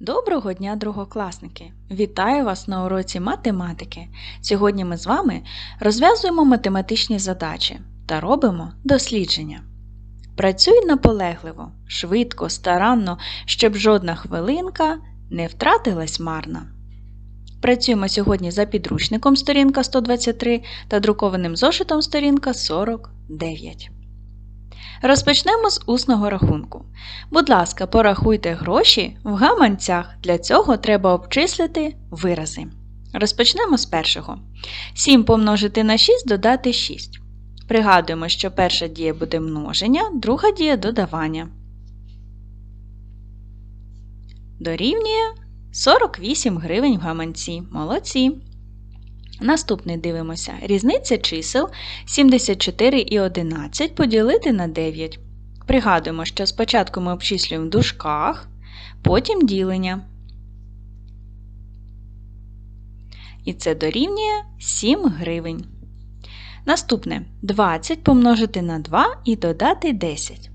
Доброго дня, другокласники! Вітаю вас на уроці математики. Сьогодні ми з вами розв'язуємо математичні задачі та робимо дослідження. Працюй наполегливо, швидко, старанно, щоб жодна хвилинка не втратилась марно. Працюємо сьогодні за підручником сторінка 123 та друкованим зошитом сторінка 49. Розпочнемо з усного рахунку. Будь ласка, порахуйте гроші в гаманцях. Для цього треба обчислити вирази. Розпочнемо з першого. 7 помножити на 6 додати 6. Пригадуємо, що перша дія буде множення, друга дія додавання. Дорівнює 48 гривень в гаманці. Молодці. Наступний дивимося. Різниця чисел 74 і 11 поділити на 9. Пригадуємо, що спочатку ми обчислюємо в дужках, потім ділення. І це дорівнює 7 гривень. Наступне 20 помножити на 2 і додати 10.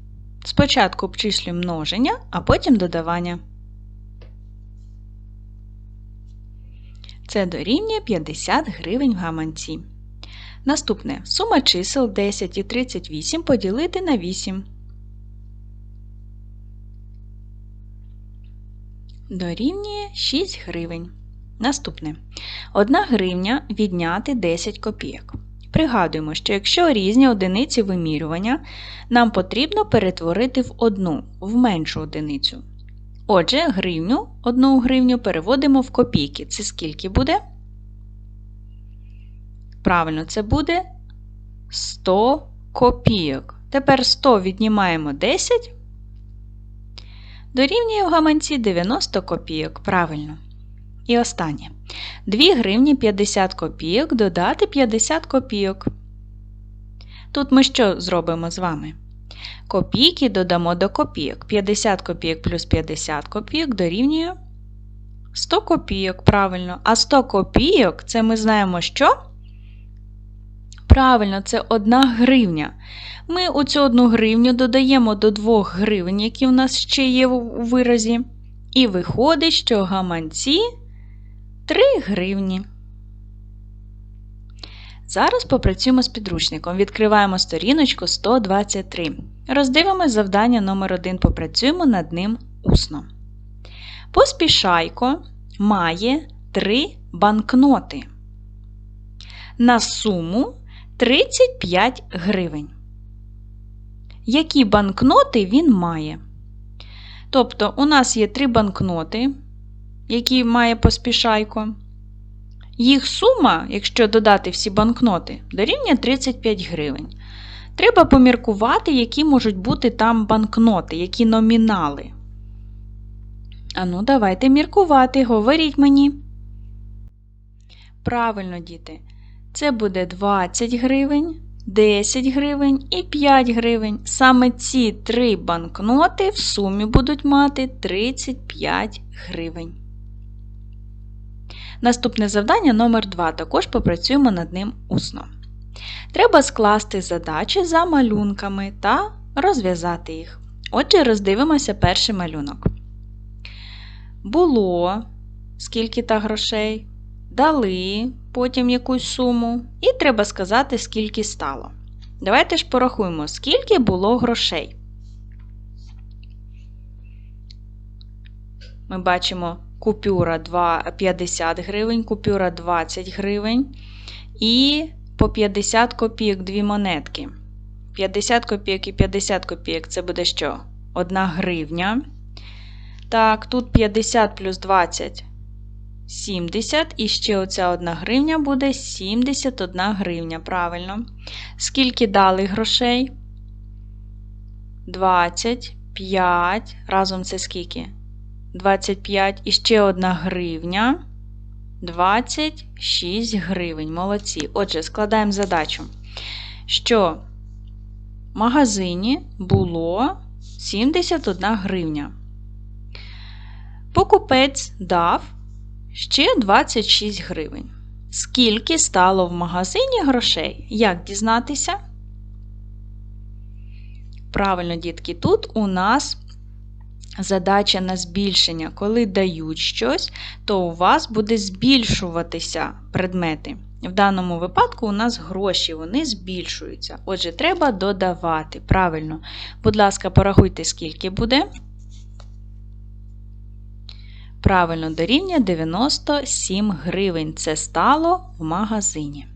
Спочатку обчислюємо множення, а потім додавання. Це дорівнює 50 гривень в гаманці. Наступне сума чисел 10 і 38 поділити на 8. Дорівнює 6 гривень. Наступне 1 гривня відняти 10 копійок. Пригадуємо, що якщо різні одиниці вимірювання, нам потрібно перетворити в одну, в меншу одиницю. Отже, гривню, одну гривню переводимо в копійки. Це скільки буде? Правильно, це буде 100 копійок. Тепер 100 віднімаємо 10. Дорівнює в гаманці 90 копійок. Правильно. І останнє. 2 гривні 50 копійок додати 50 копійок. Тут ми що зробимо з вами? Копійки додамо до копійок. 50 копійок плюс 50 копійок дорівнює 100 копійок, правильно. А 100 копійок це ми знаємо що? Правильно, це 1 гривня. Ми у цю 1 гривню додаємо до 2 гривень, які у нас ще є у виразі. І виходить, що гаманці 3 гривні. Зараз попрацюємо з підручником. Відкриваємо сторіночку 123. Роздивимось завдання номер 1 попрацюємо над ним усно. Поспішайко має 3 банкноти. На суму 35 гривень. Які банкноти він має? Тобто, у нас є 3 банкноти, які має поспішайко. Їх сума, якщо додати всі банкноти, дорівнює 35 гривень. Треба поміркувати, які можуть бути там банкноти, які номінали. Ану, давайте міркувати, говоріть мені. Правильно, діти, це буде 20 гривень, 10 гривень і 5 гривень. Саме ці три банкноти в сумі будуть мати 35 гривень. Наступне завдання номер 2 також попрацюємо над ним усно. Треба скласти задачі за малюнками та розв'язати їх. Отже, роздивимося перший малюнок. Було скільки та грошей, дали потім якусь суму, і треба сказати, скільки стало. Давайте ж порахуємо, скільки було грошей. Ми бачимо купюра 50 гривень, купюра 20 гривень. І по 50 копійок дві монетки. 50 копійок і 50 копійок це буде що? 1 гривня. Так, тут 50 плюс 20 70. І ще оця 1 гривня буде 71 гривня. Правильно. Скільки дали грошей? 25. Разом це скільки? 25 і ще 1 гривня. 26 гривень. Молодці. Отже, складаємо задачу, що в магазині було 71 гривня. Покупець дав ще 26 гривень. Скільки стало в магазині грошей? Як задача на збільшення. Коли дають щось, то у вас буде збільшуватися предмети. В даному випадку у нас гроші, вони збільшуються. Отже, треба додавати. Правильно. Будь ласка, порахуйте, скільки буде. Правильно, дорівнює 97 гривень. Це стало в магазині.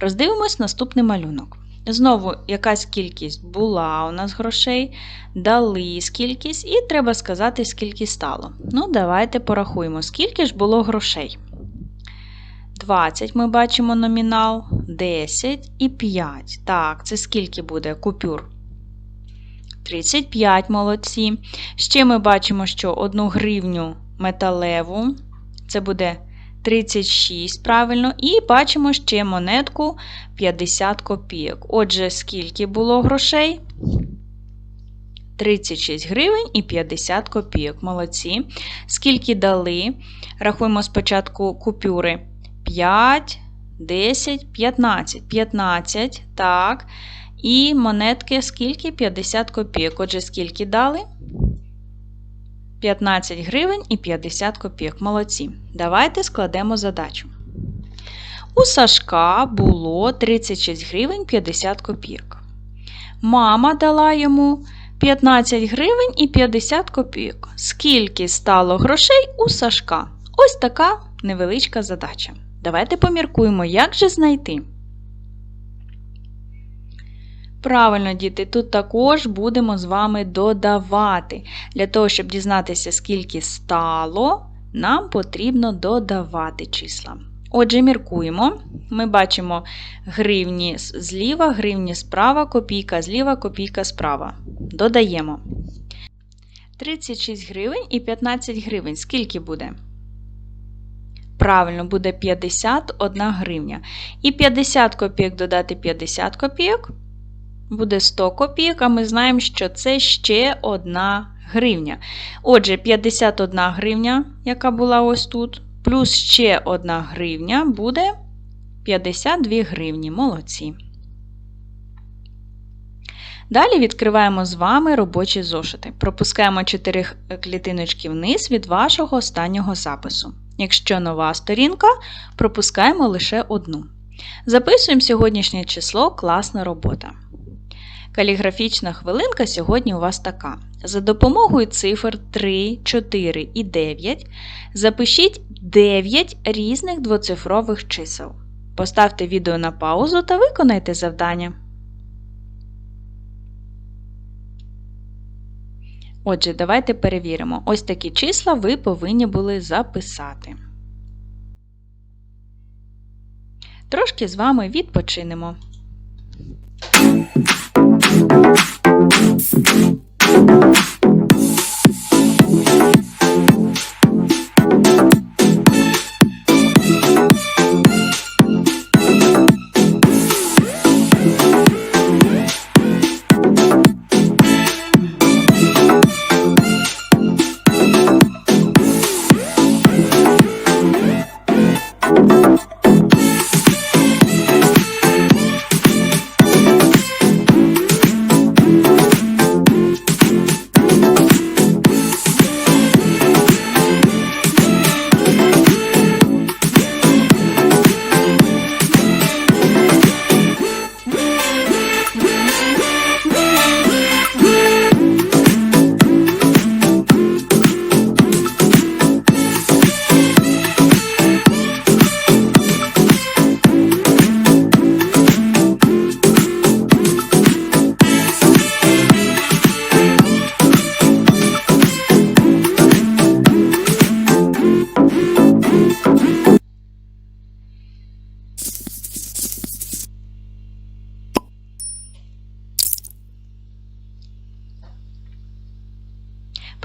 Роздивимось наступний малюнок. Знову якась кількість була у нас грошей, дали скількись, і треба сказати, скільки стало. Ну, давайте порахуємо, скільки ж було грошей. 20 ми бачимо номінал, 10 і 5. Так, це скільки буде купюр? 35 молодці. Ще ми бачимо, що 1 гривню металеву, це буде 36, правильно, і бачимо ще монетку 50 копійок. Отже, скільки було грошей? 36 гривень і 50 копійок. Молодці. Скільки дали? Рахуємо спочатку купюри. 5, 10, 15. 15, так. І монетки скільки? 50 копійок. Отже, скільки дали? 15 гривень і 50 копійок. Молодці. Давайте складемо задачу. У Сашка було 36 гривень 50 копійок. Мама дала йому 15 гривень і 50 копійок. Скільки стало грошей у Сашка? Ось така невеличка задача. Давайте поміркуємо, як же знайти. Правильно, діти, тут також будемо з вами додавати. Для того, щоб дізнатися, скільки стало, нам потрібно додавати числа. Отже, міркуємо. Ми бачимо гривні зліва, гривні справа, копійка зліва, копійка справа. Додаємо 36 гривень і 15 гривень. Скільки буде? Правильно, буде 51 гривня. І 50 копійок додати 50 копійок буде 100 копійок, а ми знаємо, що це ще одна гривня. Отже, 51 гривня, яка була ось тут, плюс ще одна гривня буде 52 гривні. Молодці. Далі відкриваємо з вами робочі зошити. Пропускаємо 4 клітиночки вниз від вашого останнього запису. Якщо нова сторінка, пропускаємо лише одну. Записуємо сьогоднішнє число класна робота. Каліграфічна хвилинка сьогодні у вас така. За допомогою цифр 3, 4 і 9 запишіть 9 різних двоцифрових чисел. Поставте відео на паузу та виконайте завдання. Отже, давайте перевіримо. Ось такі числа ви повинні були записати. Трошки з вами відпочинемо. Thank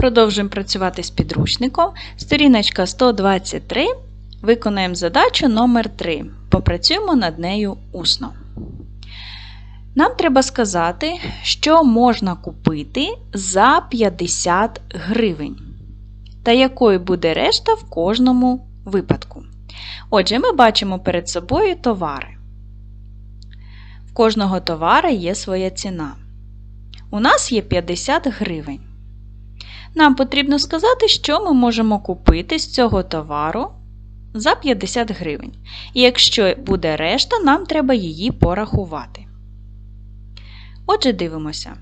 Продовжуємо працювати з підручником. Сторіночка 123. Виконаємо задачу номер 3 Попрацюємо над нею усно. Нам треба сказати, що можна купити за 50 гривень. Та якою буде решта в кожному випадку. Отже, ми бачимо перед собою товари. В кожного товара є своя ціна. У нас є 50 гривень. Нам потрібно сказати, що ми можемо купити з цього товару за 50 гривень. І якщо буде решта, нам треба її порахувати. Отже, дивимося.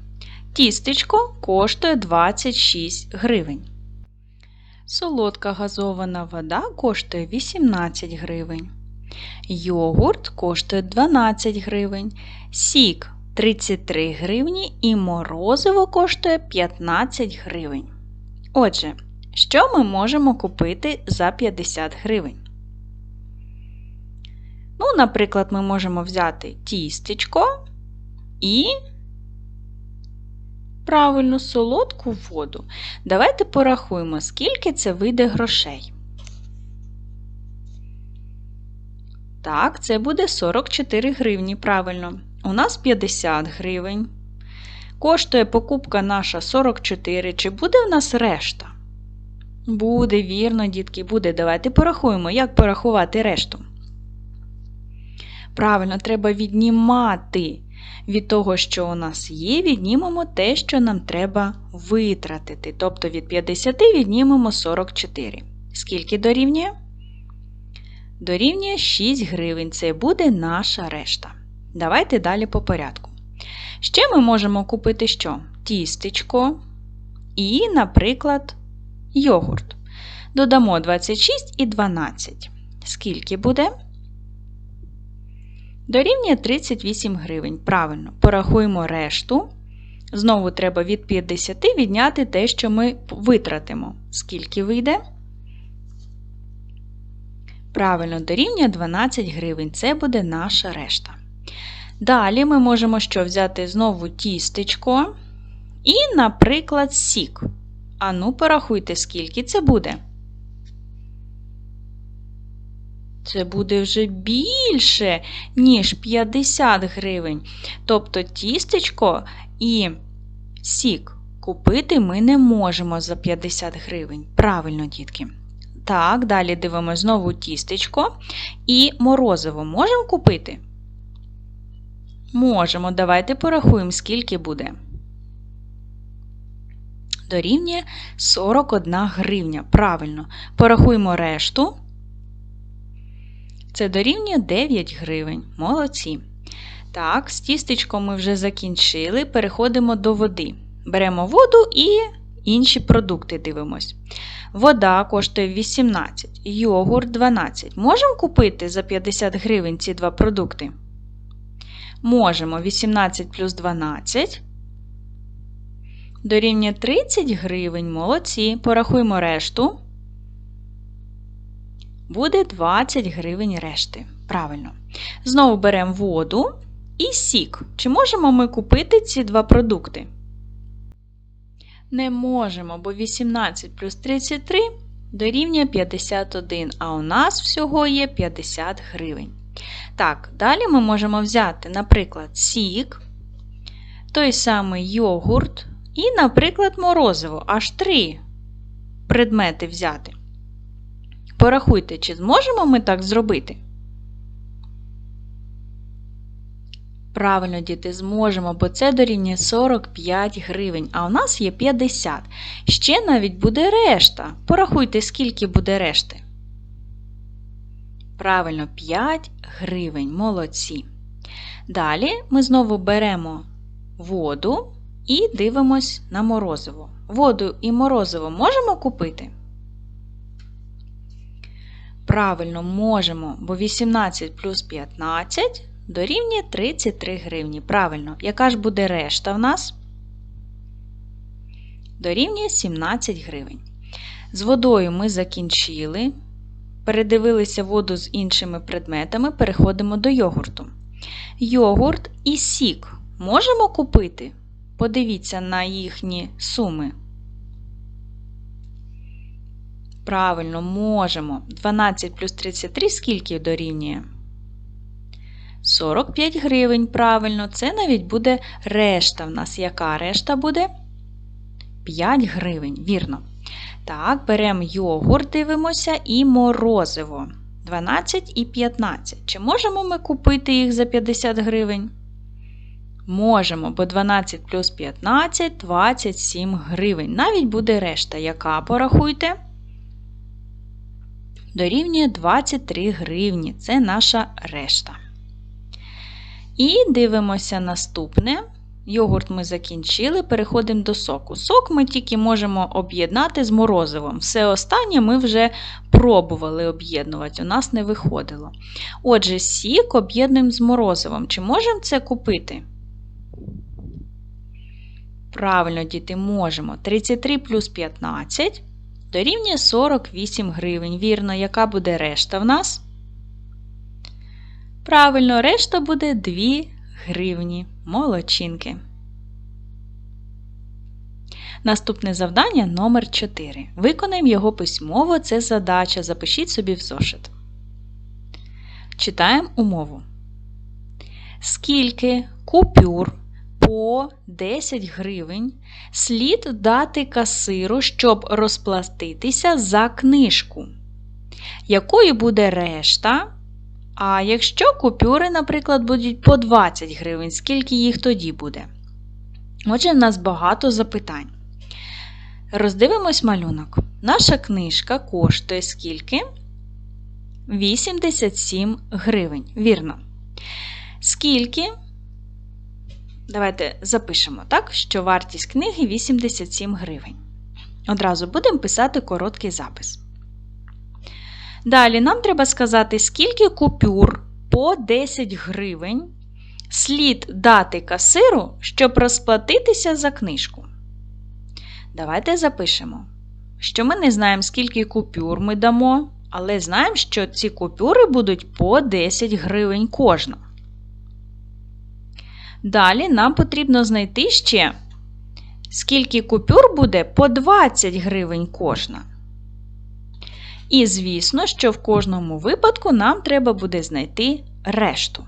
Тістечко коштує 26 гривень. Солодка газована вода коштує 18 гривень. Йогурт коштує 12 гривень. Сік 33 гривні і морозиво коштує 15 гривень. Отже, що ми можемо купити за 50 гривень? Ну, наприклад, ми можемо взяти тістечко і правильно солодку воду. Давайте порахуємо, скільки це вийде грошей. Так, це буде 44 гривні, правильно. У нас 50 гривень. Коштує покупка наша 44. Чи буде в нас решта? Буде, вірно, дітки, буде. Давайте порахуємо, як порахувати решту. Правильно, треба віднімати від того, що у нас є, віднімемо те, що нам треба витратити. Тобто від 50 віднімемо 44. Скільки дорівнює? Дорівнює 6 гривень. Це буде наша решта. Давайте далі по порядку. Ще ми можемо купити що? Тістечко і, наприклад, йогурт. Додамо 26 і 12. Скільки буде? Дорівнює 38 гривень. Правильно, порахуємо решту. Знову треба від 50 відняти те, що ми витратимо. Скільки вийде? Правильно, дорівнює 12 гривень. Це буде наша решта. Далі ми можемо що взяти знову тістечко і, наприклад, сік. Ану, порахуйте, скільки це буде. Це буде вже більше, ніж 50 гривень. Тобто тістечко і сік купити ми не можемо за 50 гривень. Правильно, дітки. Так, далі дивимося знову тістечко і морозиво можемо купити? Можемо. Давайте порахуємо, скільки буде. Дорівнює 41 гривня. Правильно. Порахуємо решту. Це дорівнює 9 гривень. Молодці. Так, з тістечком ми вже закінчили. Переходимо до води. Беремо воду і інші продукти дивимось. Вода коштує 18, йогурт 12. Можемо купити за 50 гривень ці два продукти? Можемо 18 плюс 12. Дорівнює 30 гривень. Молодці. Порахуємо решту. Буде 20 гривень решти. Правильно. Знову беремо воду і сік. Чи можемо ми купити ці два продукти? Не можемо, бо 18 плюс 33 дорівнює 51, а у нас всього є 50 гривень. Так, далі ми можемо взяти, наприклад, сік, той самий йогурт і, наприклад, морозиво. Аж три предмети взяти. Порахуйте, чи зможемо ми так зробити? Правильно, діти, зможемо, бо це дорівнює 45 гривень, а у нас є 50. Ще навіть буде решта. Порахуйте, скільки буде решти. Правильно, 5 гривень. Молодці. Далі ми знову беремо воду і дивимось на морозиво. Воду і морозиво можемо купити? Правильно, можемо, бо 18 плюс 15 дорівнює 33 гривні. Правильно, яка ж буде решта в нас? Дорівнює 17 гривень. З водою ми закінчили. Передивилися воду з іншими предметами, переходимо до йогурту. Йогурт і сік можемо купити? Подивіться на їхні суми. Правильно, можемо. 12 плюс 33 скільки дорівнює? 45 гривень, правильно, це навіть буде решта в нас. Яка решта буде? 5 гривень, вірно. Так, беремо йогурт, дивимося, і морозиво. 12 і 15. Чи можемо ми купити їх за 50 гривень? Можемо, бо 12 плюс 15 27 гривень. Навіть буде решта. Яка порахуйте? Дорівнює 23 гривні. Це наша решта. І дивимося наступне. Йогурт ми закінчили, переходимо до соку. Сок ми тільки можемо об'єднати з морозивом. Все останнє ми вже пробували об'єднувати, у нас не виходило. Отже, сік об'єднуємо з морозивом. Чи можемо це купити? Правильно, діти, можемо. 33 плюс 15 дорівнює 48 гривень. Вірно, яка буде решта в нас? Правильно, решта буде 2 гривні. Молодчинки. Наступне завдання номер 4. Виконаємо його письмово. Це задача. Запишіть собі в зошит. Читаємо умову. Скільки купюр по 10 гривень слід дати касиру, щоб розплатитися за книжку? Якою буде решта? А якщо купюри, наприклад, будуть по 20 гривень, скільки їх тоді буде? Отже, в нас багато запитань. Роздивимось малюнок. Наша книжка коштує скільки? 87 гривень. Вірно. Скільки? Давайте запишемо, так, що вартість книги 87 гривень. Одразу будемо писати короткий запис. Далі нам треба сказати, скільки купюр по 10 гривень слід дати касиру, щоб розплатитися за книжку. Давайте запишемо, що ми не знаємо, скільки купюр ми дамо, але знаємо, що ці купюри будуть по 10 гривень кожна. Далі нам потрібно знайти ще, скільки купюр буде по 20 гривень кожна. І, звісно, що в кожному випадку нам треба буде знайти решту.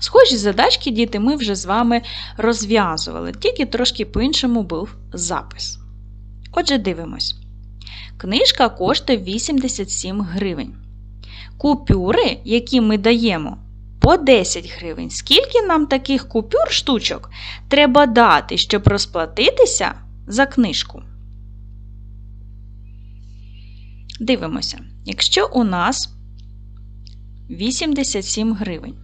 Схожі задачки, діти, ми вже з вами розв'язували, тільки трошки по-іншому був запис. Отже, дивимось. Книжка коштує 87 гривень. Купюри, які ми даємо, по 10 гривень. Скільки нам таких купюр штучок треба дати, щоб розплатитися за книжку? Дивимося, якщо у нас 87 гривень.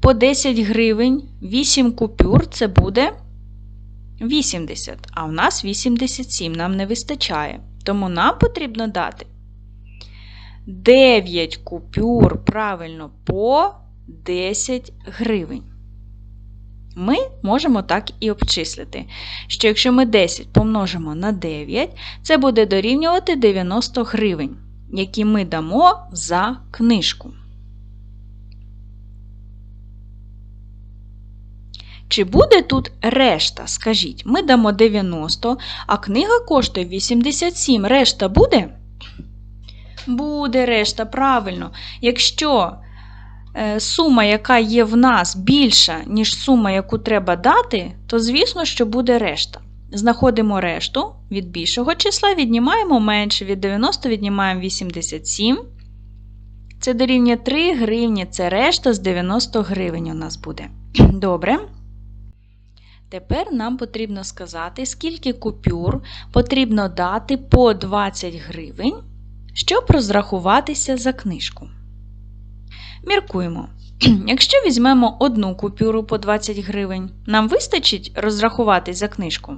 По 10 гривень 8 купюр це буде 80, а у нас 87 нам не вистачає. Тому нам потрібно дати 9 купюр правильно по 10 гривень. Ми можемо так і обчислити, що якщо ми 10 помножимо на 9, це буде дорівнювати 90 гривень, які ми дамо за книжку. Чи буде тут решта? Скажіть, ми дамо 90, а книга коштує 87. Решта буде? Буде решта, правильно. Якщо сума, яка є в нас, більша, ніж сума, яку треба дати, то звісно, що буде решта. Знаходимо решту від більшого числа, віднімаємо менше, від 90 віднімаємо 87. Це дорівнює 3 гривні, це решта з 90 гривень у нас буде. Добре. Тепер нам потрібно сказати, скільки купюр потрібно дати по 20 гривень, щоб розрахуватися за книжку. Міркуємо. Якщо візьмемо одну купюру по 20 гривень, нам вистачить розрахуватись за книжку?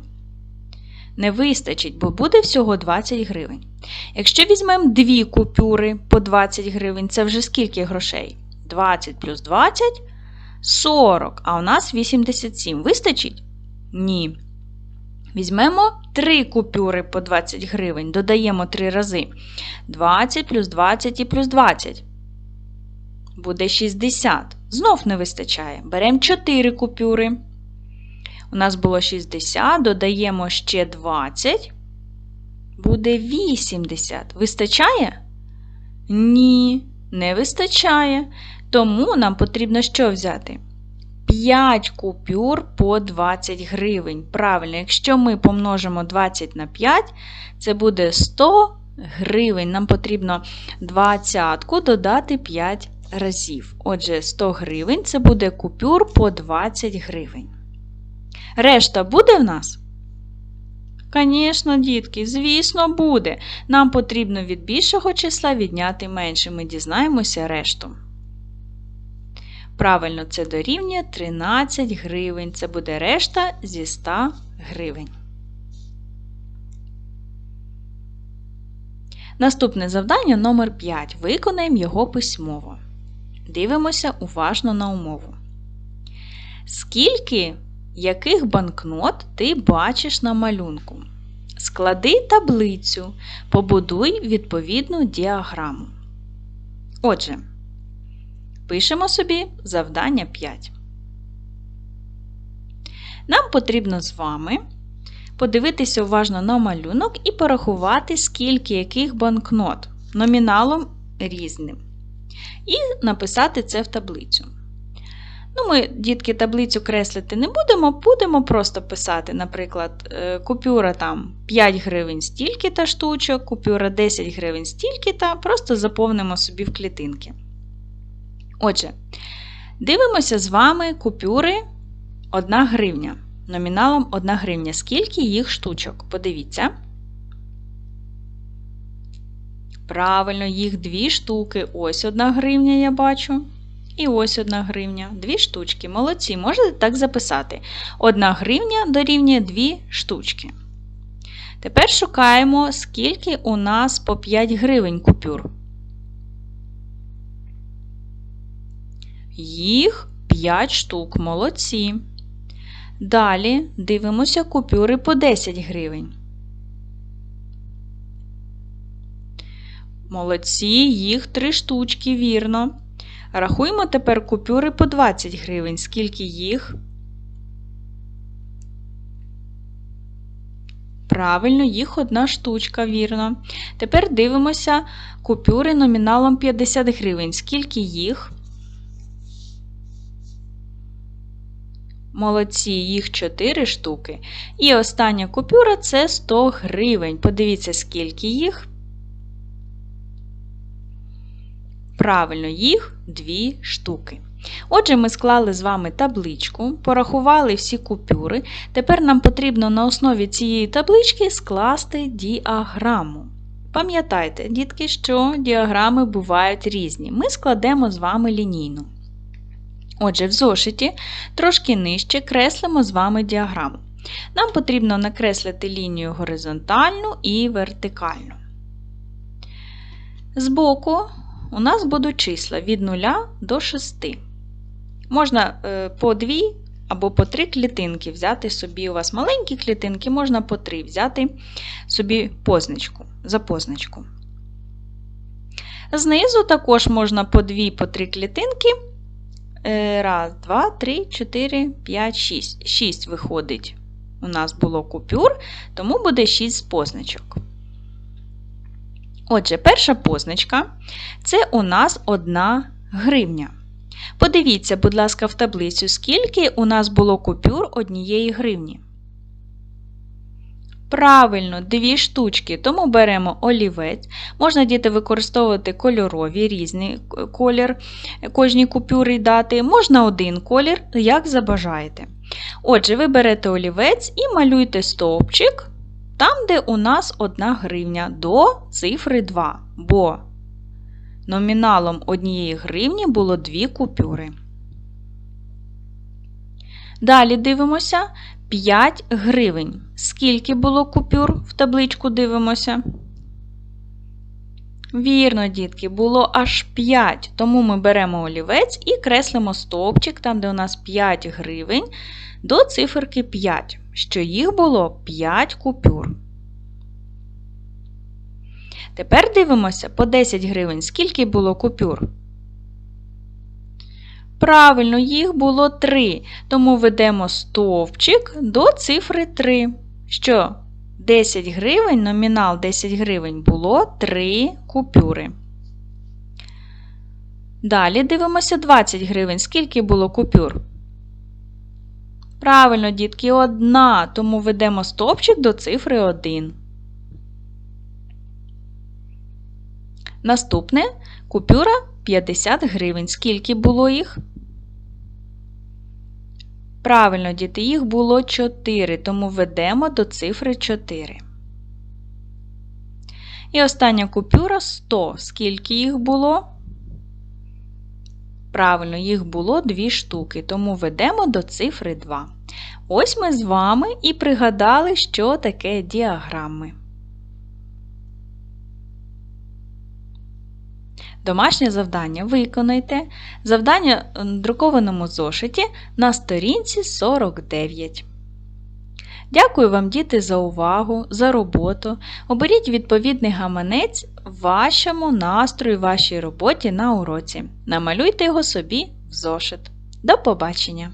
Не вистачить, бо буде всього 20 гривень. Якщо візьмемо дві купюри по 20 гривень, це вже скільки грошей? 20 плюс 20 40, а у нас 87. Вистачить? Ні. Візьмемо 3 купюри по 20 гривень, додаємо 3 рази. 20 плюс 20 і плюс 20. Буде 60. Знов не вистачає. Беремо 4 купюри. У нас було 60, додаємо ще 20. Буде 80. Вистачає? Ні, не вистачає. Тому нам потрібно що взяти? 5 купюр по 20 гривень. Правильно, якщо ми помножимо 20 на 5, це буде 100 гривень. Нам потрібно 20 додати 5 разів. Отже, 100 гривень це буде купюр по 20 гривень. Решта буде в нас? Звісно, дітки, звісно, буде. Нам потрібно від більшого числа відняти менше. Ми дізнаємося решту. Правильно, це дорівнює 13 гривень. Це буде решта зі 100 гривень. Наступне завдання номер 5. Виконаємо його письмово. Дивимося уважно на умову. Скільки яких банкнот ти бачиш на малюнку? Склади таблицю, побудуй відповідну діаграму. Отже, пишемо собі завдання 5. Нам потрібно з вами подивитися уважно на малюнок і порахувати, скільки яких банкнот номіналом різним. І написати це в таблицю. Ну, Ми, дітки, таблицю креслити не будемо, будемо просто писати, наприклад, е, купюра там 5 гривень стільки-та штучок, купюра 10 гривень стільки-та, просто заповнимо собі в клітинки. Отже, дивимося з вами купюри 1 гривня номіналом 1 гривня. Скільки їх штучок? Подивіться. Правильно, їх дві штуки. Ось 1 гривня, я бачу. І ось 1 гривня. Дві штучки. Молодці, можете так записати. 1 гривня дорівнює 2 штучки. Тепер шукаємо, скільки у нас по 5 гривень купюр. Їх 5 штук. Молодці. Далі дивимося купюри по 10 гривень. Молодці, їх три штучки, вірно. Рахуємо тепер купюри по 20 гривень. Скільки їх? Правильно, їх одна штучка, вірно. Тепер дивимося купюри номіналом 50 гривень. Скільки їх? Молодці, їх 4 штуки. І остання купюра це 100 гривень. Подивіться, скільки їх. Правильно, їх 2 штуки. Отже, ми склали з вами табличку, порахували всі купюри. Тепер нам потрібно на основі цієї таблички скласти діаграму. Пам'ятайте, дітки, що діаграми бувають різні. Ми складемо з вами лінійну. Отже, в зошиті трошки нижче креслимо з вами діаграму. Нам потрібно накреслити лінію горизонтальну і вертикальну. Збоку у нас будуть числа від 0 до 6. Можна е, по 2 або по 3 клітинки взяти собі, у вас маленькі клітинки, можна по 3 взяти собі позначку, за позначку. Знизу також можна по 2 по 3 клітинки. Е, раз, два, три, чотири, п'ять, шість. Шість виходить. У нас було купюр, тому буде 6 позначок. Отже, перша позначка це у нас 1 гривня. Подивіться, будь ласка, в таблицю, скільки у нас було купюр однієї гривні. Правильно, дві штучки, тому беремо олівець. Можна діти використовувати кольорові, різний колір кожній купюри дати. Можна один колір, як забажаєте. Отже, ви берете олівець і малюйте стовпчик там, де у нас 1 гривня до цифри 2, бо номіналом однієї гривні було 2 купюри. Далі дивимося 5 гривень. Скільки було купюр в табличку дивимося? Вірно, дітки, було аж 5. Тому ми беремо олівець і креслимо стовпчик, там, де у нас 5 гривень, до циферки 5, що їх було 5 купюр. Тепер дивимося по 10 гривень, скільки було купюр. Правильно, їх було 3, тому ведемо стовпчик до цифри 3. Що 10 гривень, номінал 10 гривень було 3 купюри. Далі дивимося 20 гривень. Скільки було купюр? Правильно, дітки, одна, тому ведемо стовпчик до цифри 1. Наступне купюра 50 гривень. Скільки було їх? Правильно, діти, їх було 4, тому ведемо до цифри 4. І остання купюра 100. Скільки їх було? Правильно, їх було дві штуки, тому ведемо до цифри 2. Ось ми з вами і пригадали, що таке діаграми. Домашнє завдання виконайте. Завдання в друкованому зошиті на сторінці 49. Дякую вам, діти, за увагу, за роботу. Оберіть відповідний гаманець вашому настрою, вашій роботі на уроці. Намалюйте його собі в зошит. До побачення!